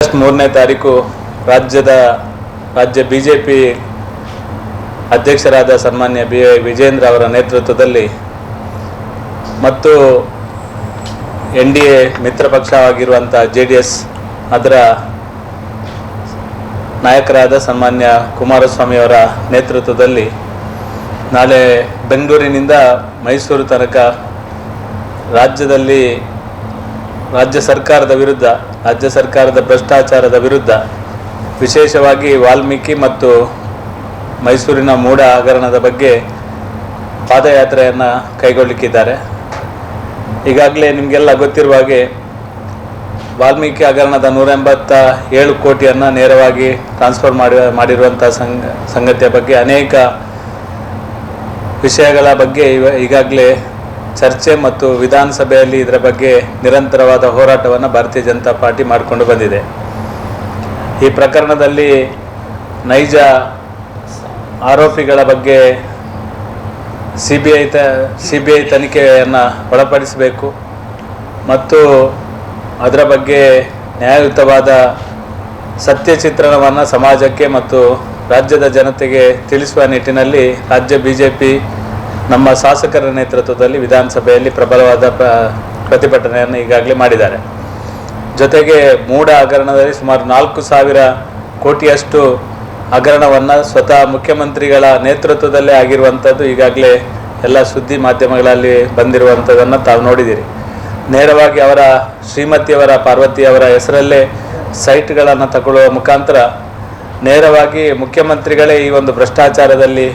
August ಮೂರನೇ ತಾರೀಕು ರಾಜ್ಯದ, ರಾಜ್ಯ ಬಿ ಜೆ ಪಿ ಅಧ್ಯಕ್ಷರಾದ ಸನ್ಮಾನ್ಯ ಬಿ ವಿಜೇಂದ್ರ ಅವರ ನೇತೃತ್ವದಲ್ಲಿ ಮತ್ತು ಎನ್ ಡಿ ಎ ಮಿತ್ರ ಪಕ್ಷವಾಗಿರುವಂಥ ಜೆ ಡಿ ಎಸ್ ಅದರ ನಾಯಕರಾದ ಸನ್ಮಾನ್ಯ ಕುಮಾರಸ್ವಾಮಿ ಅವರ ನೇತೃತ್ವದಲ್ಲಿ ನಾಳೆ ಬೆಂಗಳೂರಿನಿಂದ ಮೈಸೂರು ತನಕ ರಾಜ್ಯದಲ್ಲಿ ರಾಜ್ಯ ಸರ್ಕಾರದ ವಿರುದ್ಧ ರಾಜ್ಯ ಸರ್ಕಾರದ ಭ್ರಷ್ಟಾಚಾರದ ವಿರುದ್ಧ ವಿಶೇಷವಾಗಿ ವಾಲ್ಮೀಕಿ ಮತ್ತು ಮೈಸೂರಿನ ಮೂಡ ಹಗರಣದ ಬಗ್ಗೆ ಪಾದಯಾತ್ರೆಯನ್ನು ಕೈಗೊಳ್ಳಿಕ್ಕಿದ್ದಾರೆ. ಈಗಾಗಲೇ ನಿಮಗೆಲ್ಲ ಗೊತ್ತಿರುವ ಹಾಗೆ ವಾಲ್ಮೀಕಿ ಹಗರಣದ ನೂರ ಎಂಬತ್ತ ಏಳು ಕೋಟಿಯನ್ನು ನೇರವಾಗಿ ಟ್ರಾನ್ಸ್ಫರ್ ಮಾಡಿ ಮಾಡಿರುವಂಥ ಸಂಗ ಸಂಗತಿಯ ಬಗ್ಗೆ ಅನೇಕ ವಿಷಯಗಳ ಬಗ್ಗೆ ಈಗಾಗಲೇ ಚರ್ಚೆ ಮತ್ತು ವಿಧಾನಸಭೆಯಲ್ಲಿ ಇದರ ಬಗ್ಗೆ ನಿರಂತರವಾದ ಹೋರಾಟವನ್ನು ಭಾರತೀಯ ಜನತಾ ಪಾರ್ಟಿ ಮಾಡಿಕೊಂಡು ಬಂದಿದೆ. ಈ ಪ್ರಕರಣದಲ್ಲಿ ನೈಜ ಆರೋಪಿಗಳ ಬಗ್ಗೆ ಸಿ ಬಿ ಐ ತ ಸಿ ಬಿ ಐ ತನಿಖೆಯನ್ನು ಒಳಪಡಿಸಬೇಕು ಮತ್ತು ಅದರ ಬಗ್ಗೆ ನ್ಯಾಯಯುತವಾದ ಸತ್ಯ ಚಿತ್ರಣವನ್ನು ಸಮಾಜಕ್ಕೆ ಮತ್ತು ರಾಜ್ಯದ ಜನತೆಗೆ ತಿಳಿಸುವ ನಿಟ್ಟಿನಲ್ಲಿ ರಾಜ್ಯ ಬಿ ಜೆ ಪಿ ನಮ್ಮ ಶಾಸಕರ ನೇತೃತ್ವದಲ್ಲಿ ವಿಧಾನಸಭೆಯಲ್ಲಿ ಪ್ರಬಲವಾದ ಪ್ರ ಪ್ರತಿಭಟನೆಯನ್ನು ಈಗಾಗಲೇ ಮಾಡಿದ್ದಾರೆ. ಜೊತೆಗೆ ಮೂಡ ಹಗರಣದಲ್ಲಿ ಸುಮಾರು ನಾಲ್ಕು ಸಾವಿರ ಕೋಟಿಯಷ್ಟು ಹಗರಣವನ್ನು ಸ್ವತಃ ಮುಖ್ಯಮಂತ್ರಿಗಳ ನೇತೃತ್ವದಲ್ಲೇ ಆಗಿರುವಂಥದ್ದು ಈಗಾಗಲೇ ಎಲ್ಲ ಸುದ್ದಿ ಮಾಧ್ಯಮಗಳಲ್ಲಿ ಬಂದಿರುವಂಥದ್ದನ್ನು ತಾವು ನೋಡಿದ್ದೀರಿ ನೇರವಾಗಿ ಅವರ ಶ್ರೀಮತಿಯವರ ಪಾರ್ವತಿಯವರ ಹೆಸರಲ್ಲೇ ಸೈಟ್ಗಳನ್ನು ತಗೊಳ್ಳುವ ಮುಖಾಂತರ ನೇರವಾಗಿ ಮುಖ್ಯಮಂತ್ರಿಗಳೇ ಈ ಒಂದು ಭ್ರಷ್ಟಾಚಾರದಲ್ಲಿ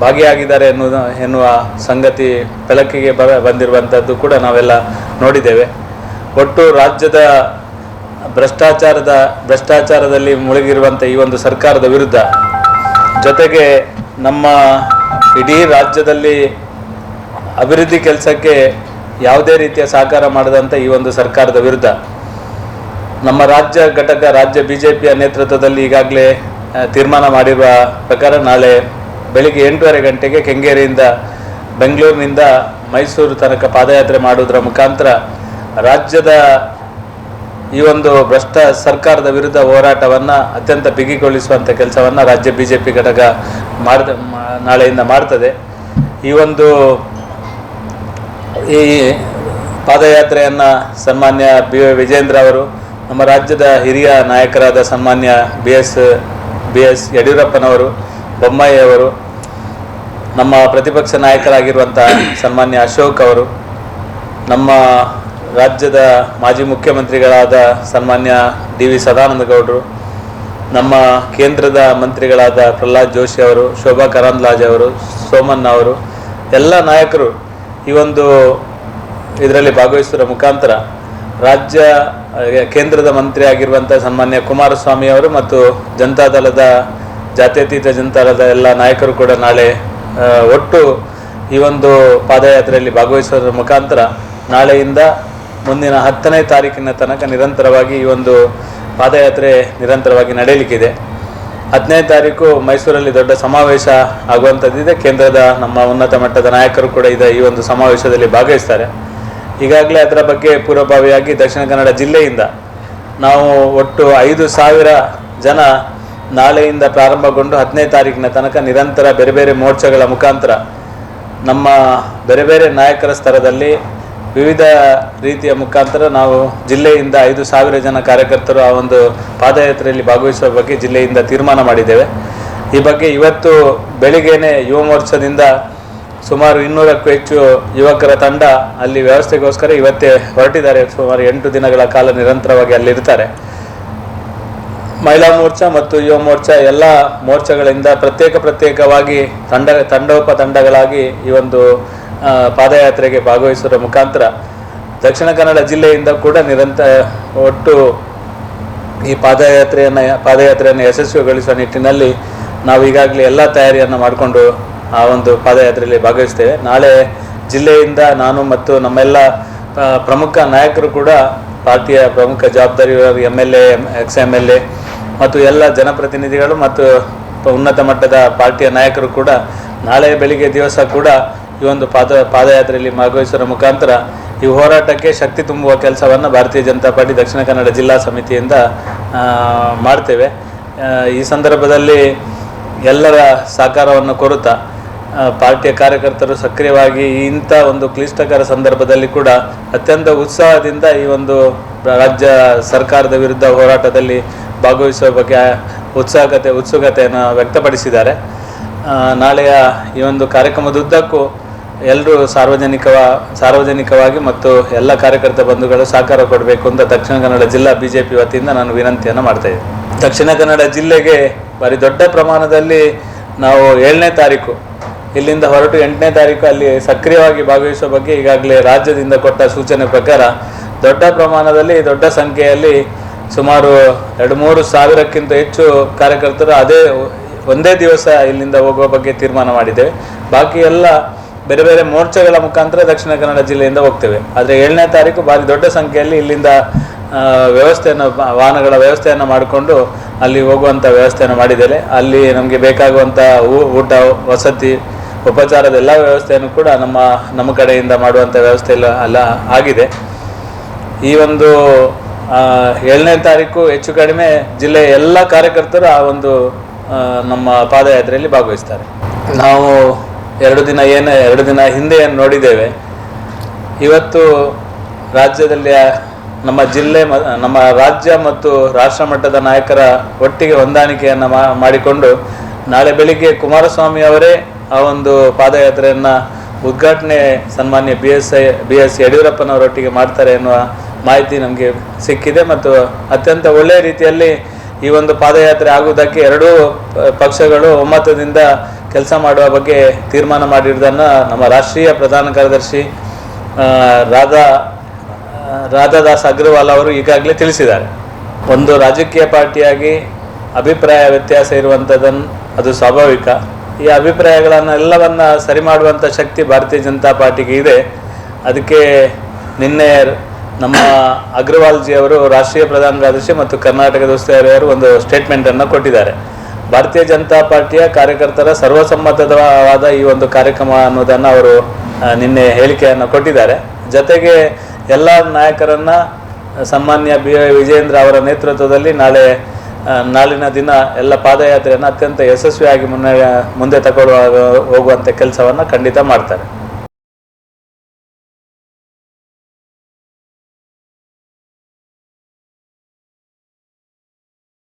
ಭಾಗಿಯಾಗಿದ್ದಾರೆ ಎನ್ನುವ ಎನ್ನುವ ಸಂಗತಿ ಬೆಳಕಿಗೆ ಬ ಬಂದಿರುವಂಥದ್ದು ಕೂಡ ನಾವೆಲ್ಲ ನೋಡಿದ್ದೇವೆ. ಒಟ್ಟು ರಾಜ್ಯದ ಭ್ರಷ್ಟಾಚಾರದ, ಭ್ರಷ್ಟಾಚಾರದಲ್ಲಿ ಮುಳುಗಿರುವಂಥ ಈ ಒಂದು ಸರ್ಕಾರದ ವಿರುದ್ಧ ಜೊತೆಗೆ ನಮ್ಮ ಇಡೀ ರಾಜ್ಯದಲ್ಲಿ ಅಭಿವೃದ್ಧಿ ಕೆಲಸಕ್ಕೆ ಯಾವುದೇ ರೀತಿಯ ಸಹಕಾರ ಮಾಡದಂಥ ಈ ಒಂದು ಸರ್ಕಾರದ ವಿರುದ್ಧ. ನಮ್ಮ ರಾಜ್ಯ ಘಟಕ, ರಾಜ್ಯ ಬಿ ಜೆ ಪಿಯ ನೇತೃತ್ವದಲ್ಲಿ ಈಗಾಗಲೇ ತೀರ್ಮಾನ ಮಾಡಿರುವ ಪ್ರಕಾರ ನಾಳೆ ಬೆಳಿಗ್ಗೆ ಎಂಟೂವರೆ ಗಂಟೆಗೆ ಕೆಂಗೇರಿಯಿಂದ ಬೆಂಗಳೂರಿನಿಂದ ಮೈಸೂರು ತನಕ ಪಾದಯಾತ್ರೆ ಮಾಡುವುದರ ಮುಖಾಂತರ ರಾಜ್ಯದ ಈ ಒಂದು ಭ್ರಷ್ಟ ಸರ್ಕಾರದ ವಿರುದ್ಧ ಹೋರಾಟವನ್ನು ಅತ್ಯಂತ ಬಿಗಿಗೊಳಿಸುವಂಥ ಕೆಲಸವನ್ನು ರಾಜ್ಯ ಬಿ ಜೆ ಪಿ ಘಟಕ ಮಾಡ್ದ ನಾಳೆಯಿಂದ ಮಾಡ್ತದೆ. ಈ ಒಂದು ಈ ಪಾದಯಾತ್ರೆಯನ್ನು ಸನ್ಮಾನ್ಯ ಬಿ ವಿಜೇಂದ್ರ ಅವರು, ನಮ್ಮ ರಾಜ್ಯದ ಹಿರಿಯ ನಾಯಕರಾದ ಸನ್ಮಾನ್ಯ ಬಿ ಎಸ್ ಬಿ ಎಸ್ ಯಡಿಯೂರಪ್ಪನವರು ಬೊಮ್ಮಾಯಿ ಅವರು ನಮ್ಮ ಪ್ರತಿಪಕ್ಷ ನಾಯಕರಾಗಿರುವಂಥ ಸನ್ಮಾನ್ಯ ಅಶೋಕ್ ಅವರು, ನಮ್ಮ ರಾಜ್ಯದ ಮಾಜಿ ಮುಖ್ಯಮಂತ್ರಿಗಳಾದ ಸನ್ಮಾನ್ಯ ಡಿ ವಿ ಸದಾನಂದ ಗೌಡರು ನಮ್ಮ ಕೇಂದ್ರದ ಮಂತ್ರಿಗಳಾದ ಪ್ರಹ್ಲಾದ್ ಜೋಶಿ ಅವರು, ಶೋಭಾ ಕರಂದ್ಲಾಜ್ ಅವರು, ಸೋಮಣ್ಣ ಅವರು, ಎಲ್ಲ ನಾಯಕರು ಈ ಒಂದು ಇದರಲ್ಲಿ ಭಾಗವಹಿಸುವ ಮುಖಾಂತರ ರಾಜ್ಯ ಕೇಂದ್ರದ ಮಂತ್ರಿ ಆಗಿರುವಂಥ ಸನ್ಮಾನ್ಯ ಕುಮಾರಸ್ವಾಮಿ ಅವರು ಮತ್ತು ಜನತಾದಳದ ಜಾತ್ಯತೀತ ಜನತಾದಳದ ಎಲ್ಲ ನಾಯಕರು ಕೂಡ ನಾಳೆ ಒಟ್ಟು ಈ ಒಂದು ಪಾದಯಾತ್ರೆಯಲ್ಲಿ ಭಾಗವಹಿಸೋದ್ರ ಮುಖಾಂತರ ನಾಳೆಯಿಂದ ಮುಂದಿನ ಹತ್ತನೇ ತಾರೀಕಿನ ತನಕ ನಿರಂತರವಾಗಿ ಈ ಒಂದು ಪಾದಯಾತ್ರೆ ನಿರಂತರವಾಗಿ ನಡೆಯಲಿಕ್ಕಿದೆ. ಹತ್ತನೇ ತಾರೀಕು ಮೈಸೂರಲ್ಲಿ ದೊಡ್ಡ ಸಮಾವೇಶ ಆಗುವಂಥದ್ದಿದೆ ಕೇಂದ್ರದ ನಮ್ಮ ಉನ್ನತ ಮಟ್ಟದ ನಾಯಕರು ಕೂಡ ಇದೆ ಈ ಒಂದು ಸಮಾವೇಶದಲ್ಲಿ ಭಾಗವಹಿಸ್ತಾರೆ. ಈಗಾಗಲೇ ಅದರ ಬಗ್ಗೆ ಪೂರ್ವಭಾವಿಯಾಗಿ ದಕ್ಷಿಣ ಕನ್ನಡ ಜಿಲ್ಲೆಯಿಂದ ನಾವು ಒಟ್ಟು ಐದು ಸಾವಿರ ಜನ ನಾಳೆಯಿಂದ ಪ್ರಾರಂಭಗೊಂಡು ಹದಿನೈದು ತಾರೀಕಿನ ತನಕ ನಿರಂತರ ಬೇರೆ ಬೇರೆ ಮೋರ್ಚಾಗಳ ಮುಖಾಂತರ ನಮ್ಮ ಬೇರೆ ಬೇರೆ ನಾಯಕರ ಸ್ತರದಲ್ಲಿ ವಿವಿಧ ರೀತಿಯ ಮುಖಾಂತರ ನಾವು ಜಿಲ್ಲೆಯಿಂದ ಐದು ಸಾವಿರ ಜನ ಕಾರ್ಯಕರ್ತರು ಆ ಒಂದು ಪಾದಯಾತ್ರೆಯಲ್ಲಿ ಭಾಗವಹಿಸುವ ಬಗ್ಗೆ ಜಿಲ್ಲೆಯಿಂದ ತೀರ್ಮಾನ ಮಾಡಿದ್ದೇವೆ. ಈ ಬಗ್ಗೆ ಇವತ್ತು ಬೆಳಿಗ್ಗೆನೆ ಯುವ ಮೋರ್ಚಾದಿಂದ ಸುಮಾರು ಇನ್ನೂರಕ್ಕೂ ಹೆಚ್ಚು ಯುವಕರ ತಂಡ ಅಲ್ಲಿ ವ್ಯವಸ್ಥೆಗೋಸ್ಕರ ಇವತ್ತೇ ಹೊರಟಿದ್ದಾರೆ. ಸುಮಾರು ಎಂಟು ದಿನಗಳ ಕಾಲ ನಿರಂತರವಾಗಿ ಅಲ್ಲಿರ್ತಾರೆ. ಮಹಿಳಾ ಮೋರ್ಚಾ ಮತ್ತು ಯುವ ಮೋರ್ಚಾ ಎಲ್ಲ ಮೋರ್ಚಾಗಳಿಂದ ಪ್ರತ್ಯೇಕ ಪ್ರತ್ಯೇಕವಾಗಿ ತಂಡ, ತಂಡೋಪ ತಂಡಗಳಾಗಿ ಈ ಒಂದು ಪಾದಯಾತ್ರೆಗೆ ಭಾಗವಹಿಸುವ ಮುಖಾಂತರ ದಕ್ಷಿಣ ಕನ್ನಡ ಜಿಲ್ಲೆಯಿಂದ ಕೂಡ ನಿರಂತರ ಒಟ್ಟು ಈ ಪಾದಯಾತ್ರೆಯನ್ನು ಪಾದಯಾತ್ರೆಯನ್ನು ಯಶಸ್ವಿಗೊಳಿಸುವ ನಿಟ್ಟಿನಲ್ಲಿ ನಾವು ಈಗಾಗಲೇ ಎಲ್ಲ ತಯಾರಿಯನ್ನು ಮಾಡಿಕೊಂಡು ಆ ಒಂದು ಪಾದಯಾತ್ರೆಯಲ್ಲಿ ಭಾಗವಹಿಸ್ತೇವೆ. ನಾಳೆ ಜಿಲ್ಲೆಯಿಂದ ನಾನು ಮತ್ತು ನಮ್ಮೆಲ್ಲ ಪ್ರಮುಖ ನಾಯಕರು ಕೂಡ ಪಾರ್ಟಿಯ ಪ್ರಮುಖ ಜವಾಬ್ದಾರಿ M L A ex M L A ಮತ್ತು ಎಲ್ಲ ಜನಪ್ರತಿನಿಧಿಗಳು ಮತ್ತು ಉನ್ನತ ಮಟ್ಟದ ಪಾರ್ಟಿಯ ನಾಯಕರು ಕೂಡ ನಾಳೆ ಬೆಳಿಗ್ಗೆ ದಿವಸ ಕೂಡ ಈ ಒಂದು ಪಾದ ಪಾದಯಾತ್ರೆಯಲ್ಲಿ ಭಾಗವಹಿಸುವ ಮುಖಾಂತರ ಈ ಹೋರಾಟಕ್ಕೆ ಶಕ್ತಿ ತುಂಬುವ ಕೆಲಸವನ್ನು ಭಾರತೀಯ ಜನತಾ ಪಾರ್ಟಿ ದಕ್ಷಿಣ ಕನ್ನಡ ಜಿಲ್ಲಾ ಸಮಿತಿಯಿಂದ ಮಾಡ್ತೇವೆ. ಈ ಸಂದರ್ಭದಲ್ಲಿ ಎಲ್ಲರ ಸಹಕಾರವನ್ನು ಕೋರುತ್ತಾ ಪಾರ್ಟಿಯ ಕಾರ್ಯಕರ್ತರು ಸಕ್ರಿಯವಾಗಿ ಇಂಥ ಒಂದು ಕ್ಲಿಷ್ಟಕರ ಸಂದರ್ಭದಲ್ಲಿ ಕೂಡ ಅತ್ಯಂತ ಉತ್ಸಾಹದಿಂದ ಈ ಒಂದು ರಾಜ್ಯ ಸರ್ಕಾರದ ವಿರುದ್ಧ ಹೋರಾಟದಲ್ಲಿ ಭಾಗವಹಿಸುವ ಬಗ್ಗೆ ಉತ್ಸಾಹಕತೆ ಉತ್ಸುಕತೆಯನ್ನು ವ್ಯಕ್ತಪಡಿಸಿದ್ದಾರೆ. ನಾಳೆಯ ಈ ಒಂದು ಕಾರ್ಯಕ್ರಮದುದ್ದಕ್ಕೂ ಎಲ್ಲರೂ ಸಾರ್ವಜನಿಕ ಸಾರ್ವಜನಿಕವಾಗಿ ಮತ್ತು ಎಲ್ಲ ಕಾರ್ಯಕರ್ತ ಬಂಧುಗಳು ಸಹಕಾರ ಕೊಡಬೇಕು ಅಂತ ದಕ್ಷಿಣ ಕನ್ನಡ ಜಿಲ್ಲಾ ಬಿ ಜೆ ಪಿ ವತಿಯಿಂದ ನಾನು ವಿನಂತಿಯನ್ನು ಮಾಡ್ತಾ ಇದ್ದೀನಿ. ದಕ್ಷಿಣ ಕನ್ನಡ ಜಿಲ್ಲೆಗೆ ಭಾರಿ ದೊಡ್ಡ ಪ್ರಮಾಣದಲ್ಲಿ ನಾವು ಏಳನೇ ತಾರೀಕು, ಇಲ್ಲಿಂದ ಹೊರಟು ಎಂಟನೇ ತಾರೀಕು ಅಲ್ಲಿ ಸಕ್ರಿಯವಾಗಿ ಭಾಗವಹಿಸುವ ಬಗ್ಗೆ ಈಗಾಗಲೇ ರಾಜ್ಯದಿಂದ ಕೊಟ್ಟ ಸೂಚನೆ ಪ್ರಕಾರ ದೊಡ್ಡ ಪ್ರಮಾಣದಲ್ಲಿ, ದೊಡ್ಡ ಸಂಖ್ಯೆಯಲ್ಲಿ ಸುಮಾರು ಎರಡು ಮೂರು ಸಾವಿರಕ್ಕಿಂತ ಹೆಚ್ಚು ಕಾರ್ಯಕರ್ತರು ಅದೇ ಒಂದೇ ದಿವಸ ಇಲ್ಲಿಂದ ಹೋಗುವ ಬಗ್ಗೆ ತೀರ್ಮಾನ ಮಾಡಿದ್ದೇವೆ ಬಾಕಿ ಎಲ್ಲ ಬೇರೆ ಬೇರೆ ಮೋರ್ಚಾಗಳ ಮುಖಾಂತರ ದಕ್ಷಿಣ ಕನ್ನಡ ಜಿಲ್ಲೆಯಿಂದ ಹೋಗ್ತೇವೆ. ಆದರೆ ಏಳನೇ ತಾರೀಕು ಭಾರಿ ದೊಡ್ಡ ಸಂಖ್ಯೆಯಲ್ಲಿ ಇಲ್ಲಿಂದ ವ್ಯವಸ್ಥೆಯನ್ನು, ವಾಹನಗಳ ವ್ಯವಸ್ಥೆಯನ್ನು ಮಾಡಿಕೊಂಡು ಅಲ್ಲಿ ಹೋಗುವಂಥ ವ್ಯವಸ್ಥೆಯನ್ನು ಮಾಡಿದ್ದೇವೆ ಅಲ್ಲಿ ನಮಗೆ ಬೇಕಾಗುವಂಥ ಊಟ, ವಸತಿ, ಉಪಚಾರದ ಎಲ್ಲ ವ್ಯವಸ್ಥೆಯನ್ನು ಕೂಡ ನಮ್ಮ ನಮ್ಮ ಕಡೆಯಿಂದ ಮಾಡುವಂಥ ವ್ಯವಸ್ಥೆ ಎಲ್ಲ ಎಲ್ಲ ಆಗಿದೆ. ಈ ಒಂದು ಏಳನೇ ತಾರೀಕು ಹೆಚ್ಚು ಕಡಿಮೆ ಜಿಲ್ಲೆಯ ಎಲ್ಲ ಕಾರ್ಯಕರ್ತರು ಆ ಒಂದು ನಮ್ಮ ಪಾದಯಾತ್ರೆಯಲ್ಲಿ ಭಾಗವಹಿಸ್ತಾರೆ. ನಾವು ಎರಡು ದಿನ ಏನು, ಎರಡು ದಿನ ಹಿಂದೆ ಏನು ನೋಡಿದ್ದೇವೆ, ಇವತ್ತು ರಾಜ್ಯದಲ್ಲಿ ನಮ್ಮ ಜಿಲ್ಲೆ ನಮ್ಮ ರಾಜ್ಯ ಮತ್ತು ರಾಷ್ಟ್ರ ಮಟ್ಟದ ನಾಯಕರ ಒಟ್ಟಿಗೆ ಹೊಂದಾಣಿಕೆಯನ್ನು ಮಾಡಿಕೊಂಡು ನಾಳೆ ಬೆಳಿಗ್ಗೆ ಕುಮಾರಸ್ವಾಮಿ ಅವರೇ ಆ ಒಂದು ಪಾದಯಾತ್ರೆಯನ್ನು ಉದ್ಘಾಟನೆ ಸನ್ಮಾನ್ಯ B S I B S ಯಡಿಯೂರಪ್ಪನವರೊಟ್ಟಿಗೆ ಮಾಡ್ತಾರೆ ಎನ್ನುವ ಮಾಹಿತಿ ನಮಗೆ ಸಿಕ್ಕಿದೆ ಮತ್ತು ಅತ್ಯಂತ ಒಳ್ಳೆಯ ರೀತಿಯಲ್ಲಿ ಈ ಒಂದು ಪಾದಯಾತ್ರೆ ಆಗುವುದಕ್ಕೆ ಎರಡೂ ಪಕ್ಷಗಳು ಒಮ್ಮತದಿಂದ ಕೆಲಸ ಮಾಡುವ ಬಗ್ಗೆ ತೀರ್ಮಾನ ಮಾಡಿರುವುದನ್ನು ನಮ್ಮ ರಾಷ್ಟ್ರೀಯ ಪ್ರಧಾನ ಕಾರ್ಯದರ್ಶಿ ರಾಧಾ, ರಾಧಾದಾಸ್ ಅಗ್ರವಾಲ್ ಅವರು ಈಗಾಗಲೇ ತಿಳಿಸಿದ್ದಾರೆ. ಒಂದು ರಾಜಕೀಯ ಪಾರ್ಟಿಯಾಗಿ ಅಭಿಪ್ರಾಯ ವ್ಯತ್ಯಾಸ ಇರುವಂಥದ್ದನ್ನು ಅದು ಸ್ವಾಭಾವಿಕ. ಈ ಅಭಿಪ್ರಾಯಗಳನ್ನು ಎಲ್ಲವನ್ನು ಸರಿ ಮಾಡುವಂಥ ಶಕ್ತಿ ಭಾರತೀಯ ಜನತಾ ಪಾರ್ಟಿಗೆ ಇದೆ. ಅದಕ್ಕೆ ನಿನ್ನೆ ನಮ್ಮ ಅಗ್ರವಾಲ್ಜಿಯವರು ರಾಷ್ಟ್ರೀಯ ಪ್ರಧಾನ ಕಾರ್ಯದರ್ಶಿ ಮತ್ತು ಕರ್ನಾಟಕದ ಉಸ್ತುವಾರಿಯವರು ಒಂದು ಸ್ಟೇಟ್ಮೆಂಟನ್ನು ಕೊಟ್ಟಿದ್ದಾರೆ. ಭಾರತೀಯ ಜನತಾ ಪಾರ್ಟಿಯ ಕಾರ್ಯಕರ್ತರ ಸರ್ವಸಮ್ಮತವಾದ ಈ ಒಂದು ಕಾರ್ಯಕ್ರಮ ಅನ್ನೋದನ್ನು ಅವರು ನಿನ್ನೆ ಹೇಳಿಕೆಯನ್ನು ಕೊಟ್ಟಿದ್ದಾರೆ. ಜೊತೆಗೆ ಎಲ್ಲ ನಾಯಕರನ್ನು ಸನ್ಮಾನ್ಯ ಬಿ ವಿಜೇಂದ್ರ ಅವರ ನೇತೃತ್ವದಲ್ಲಿ ನಾಳೆ ನಾಳಿನ ದಿನ ಎಲ್ಲ ಪಾದಯಾತ್ರೆಯನ್ನು ಅತ್ಯಂತ ಯಶಸ್ವಿಯಾಗಿ ಮುನ್ನ ಮುಂದೆ ತಗೊಳ್ಳುವ ಹೋಗುವಂಥ ಕೆಲಸವನ್ನು ಖಂಡಿತ ಮಾಡ್ತಾರೆ.